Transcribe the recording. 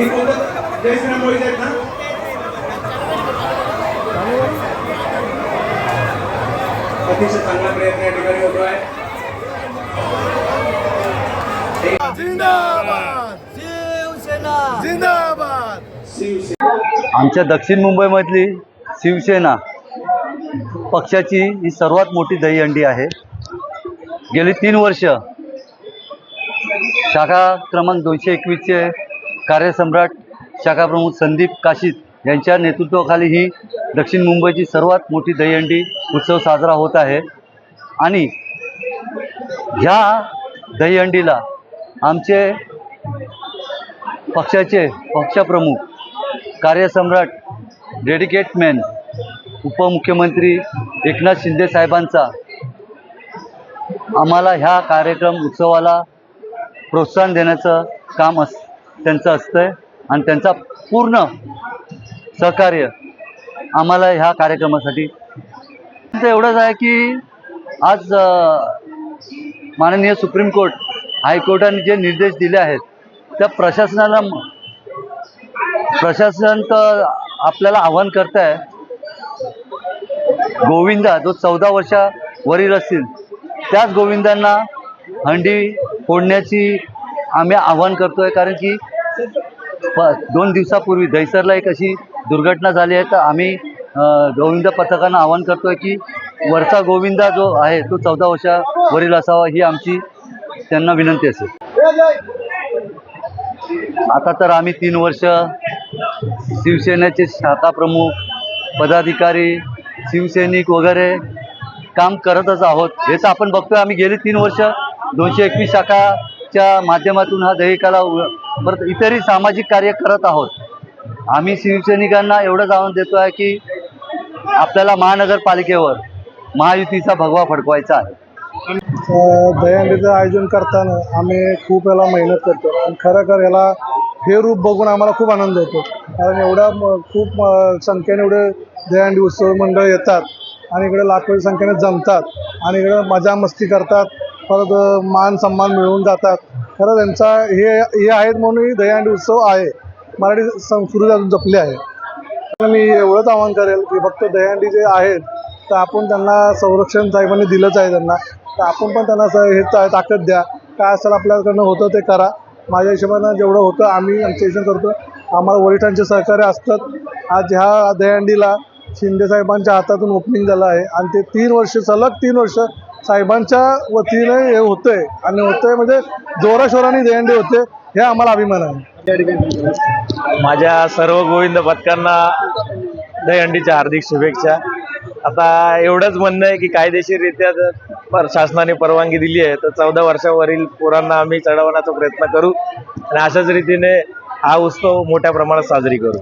ही मुलं जय श्रीराम मोहित आहेत ना? अतिशय चांगला प्रयत्न या ठिकाणी होतो आहे. जिंदाबाद! जिंदाबाद! शिवसेना. आमच्या दक्षिण मुंबईमधली शिवसेना पक्षाची ही सर्वात मोठी दहीहंडी आहे. गेली तीन वर्ष शाखा क्रमांक दोनशे एकवीसचे कार्यसम्राट शाखाप्रमुख संदीप काशीत यांच्या नेतृत्वाखाली ही दक्षिण मुंबईची सर्वात मोठी दहीहंडी उत्सव साजरा होत आहे. आणि ह्या दहीहंडीला आमचे पक्षाचे पक्षप्रमुख कार्यसम्राट डेडिकेट मॅन उपमुख्यमंत्री एकनाथ शिंदे साहेबांचा आम्हाला ह्या कार्यक्रम उत्सवाला प्रोत्साहन देण्याचं काम अस त्यांचं असतं आहे आणि त्यांचा पूर्ण सहकार्य आम्हाला ह्या कार्यक्रमासाठी. तर एवढंच आहे की आज माननीय सुप्रीम कोर्ट हायकोर्टाने जे निर्देश दिले आहेत त्या प्रशासनाला प्रशासन तर आपल्याला आव्हान करत आहे गोविंदा जो चौदा वर्षावरील असतील त्याच गोविंदांना हंडी फोडण्याची आम्ही आव्हान करतोय. कारण की दोन दिवसापूर्वी दहिसरला एक अशी दुर्घटना झाली आहे. तर आम्ही गोविंद पथकांना आवाहन करतोय की वरचा गोविंदा जो आहे तो चौदा वर्षावरील असावा ही आमची त्यांना विनंती असेल. आता तर आम्ही तीन वर्ष शिवसेनेचे शाखा प्रमुख पदाधिकारी शिवसैनिक वगैरे काम करतच आहोत. हे तर आपण बघतोय. आम्ही गेली तीन वर्ष दोनशे एकवीस शाखाच्या माध्यमातून हा दहिकाला परत इतरही सामाजिक कार्य करत आहोत. आम्ही शिवसैनिकांना एवढंच आव्हान देतो आहे की आपल्याला महानगरपालिकेवर महायुतीचा भगवा फडकवायचा आहे. दहीहंडीचं आयोजन करताना आम्ही खूप याला मेहनत करतो आणि खरोखर याला हे रूप बघून आम्हाला खूप आनंद होतो. कारण एवढ्या म- खूप संख्येने एवढे दहीहंडी उत्सव मंडळ येतात आणि इकडे लाखोच्या संख्येने जमतात आणि इकडे मजा मस्ती करतात. परत मान सन्मान मिळवून जातात. खरं त्यांचा हे हे आहेत म्हणून दहीहंडी उत्सव आहे. मराठी संस्कृती अजून जपली आहे. तर मी एवढंच आवाहन करेल की फक्त दहीहंडी जे आहेत तर आपण त्यांना संरक्षण साहेबांनी दिलंच आहे त्यांना. तर आपण पण त्यांना हे ताकद द्या. काय असेल आपल्याकडनं होतं ते करा. माझ्या हिशोबानं जेवढं होतं आम्ही आमच्या हिशोब करतो आम्हाला वरिष्ठांचे सहकार्य असतात. आज ह्या दहीहंडीला शिंदे साहेबांच्या हातातून ओपनिंग झालं आहे. आणि ते तीन वर्ष सलग तीन वर्ष साहेबांच्या वतीने हे होतंय. आणि होतंय म्हणजे जोराशोराने दहीहंडी होते हे आम्हाला अभिमान आहे. माझ्या सर्व गोविंद पथकांना दहीहंडीच्या हार्दिक शुभेच्छा. आता एवढंच म्हणणं आहे की कायदेशीररित्या जर पर- शासनाने परवानगी दिली आहे तर चौदा वर्षावरील पोरांना आम्ही चढवण्याचा प्रयत्न करू आणि अशाच रीतीने हा उत्सव मोठ्या प्रमाणात साजरी करू.